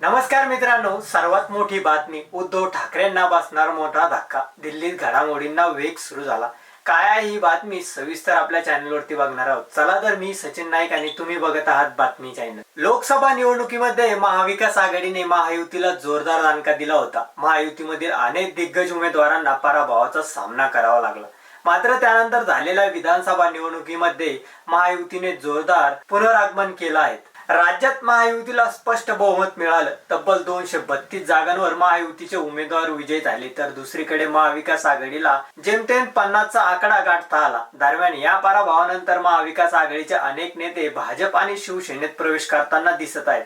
नमस्कार मित्रांनो सर्वात मोठी बातमी उद्धव ठाकरेंना बसणार मोठा धक्का. दिल्लीत घडामोडींना वेग सुरू झाला. काय आहे ही बातमी? सविस्तर आपल्या चॅनलवरती बघणार आहोत. चला तर मी सचिन नाईक आणि तुम्ही बघत आहात बातमी चॅनल. लोकसभा निवडणुकीमध्ये महाविकास आघाडीने महायुतीला जोरदार दणका दिला होता. महायुतीमधील अनेक दिग्गज उमेदवारांना पराभवाचा सामना करावा लागला. मात्र त्यानंतर झालेल्या विधानसभा निवडणुकीमध्ये महायुतीने जोरदार पुनरागमन केलं आहे. राज्यात महायुतीला स्पष्ट बहुमत मिळालं. तब्बल दोनशे बत्तीस जागांवर महायुतीचे उमेदवार विजयी झाले. तर दुसरीकडे महाविकास आघाडीला जेमतेम पन्नासचा आकडा गाठता आला. दरम्यान या पराभवानंतर महाविकास आघाडीचे अनेक नेते भाजप आणि शिवसेनेत प्रवेश करताना दिसत आहेत.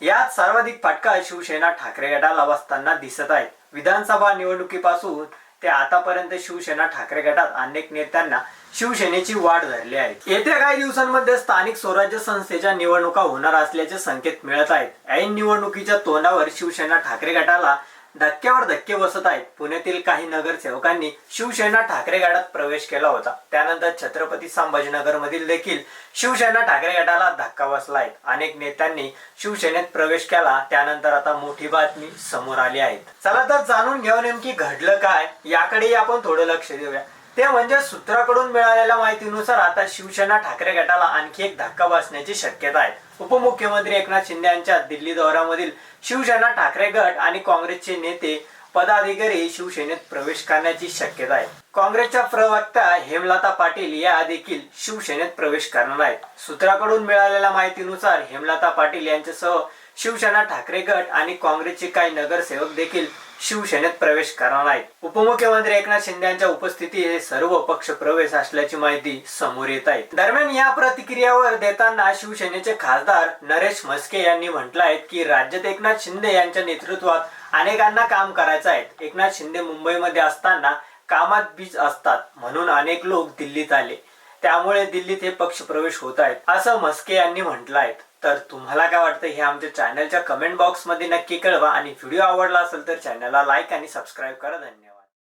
यात सर्वाधिक फटका शिवसेना ठाकरे गटाला बसताना दिसत आहेत. विधानसभा निवडणुकीपासून ते आतापर्यंत शिवसेना ठाकरे गटात अनेक नेत्यांना शिवसेनेची वाढ धरली आहे. येत्या काही दिवसांमध्ये स्थानिक स्वराज्य संस्थेच्या निवडणुका होणार असल्याचे संकेत मिळत आहेत. ऐन निवडणुकीच्या तोंडावर शिवसेना ठाकरे गटाला धक्क्यावर धक्के बसत आहेत. पुण्यातील काही नगरसेवकांनी शिवसेना ठाकरे गटात प्रवेश केला होता. त्यानंतर छत्रपती संभाजीनगर मधील देखील शिवसेना ठाकरे गटाला धक्का बसला आहे. अनेक नेत्यांनी शिवसेनेत प्रवेश केला. त्यानंतर आता मोठी बातमी समोर आली आहे. चला तर जाणून घेऊ नेमकी घडलं काय? याकडेही आपण थोडं लक्ष देऊया. ते म्हणजे सूत्राकडून मिळालेल्या माहितीनुसार आता शिवसेना ठाकरे गटाला आणखी एक धक्का बसण्याची शक्यता आहे. उपमुख्यमंत्री एकनाथ शिंदे यांच्या दिल्ली दौऱ्यामधील शिवसेना ठाकरे गट आणि काँग्रेसचे नेते पदाधिकारी शिवसेनेत प्रवेश करण्याची शक्यता आहे. काँग्रेसच्या प्रवक्ता हेमलता पाटील या देखील शिवसेनेत प्रवेश करणार आहेत. सूत्राकडून मिळालेल्या माहितीनुसार हेमलता पाटील यांच्यासह शिवसेना ठाकरे गट आणि काँग्रेसचे काही नगरसेवक देखील शिवसेनेत प्रवेश करणार आहेत. उपमुख्यमंत्री एकनाथ शिंदे यांच्या उपस्थिती हे सर्व पक्ष प्रवेश असल्याची माहिती समोर येत आहे. दरम्यान या प्रतिक्रियावर देताना शिवसेनेचे खासदार नरेश म्हस्के यांनी म्हटलं आहे की राज्यात एकनाथ शिंदे यांच्या नेतृत्वात अनेकांना काम करायचं आहे. एकनाथ शिंदे मुंबईमध्ये असताना कामात बीज असतात म्हणून अनेक लोक दिल्लीत आले. त्यामुळे दिल्लीत हे पक्ष प्रवेश होत आहेत असं म्हस्के यांनी म्हटलं आहे. तर तुम्हाला काय वाटतं हे आमच्या चॅनलच्या कमेंट बॉक्समध्ये नक्की कळवा. आणि व्हिडिओ आवडला असेल तर चॅनलला लाईक आणि सबस्क्राईब करा. धन्यवाद.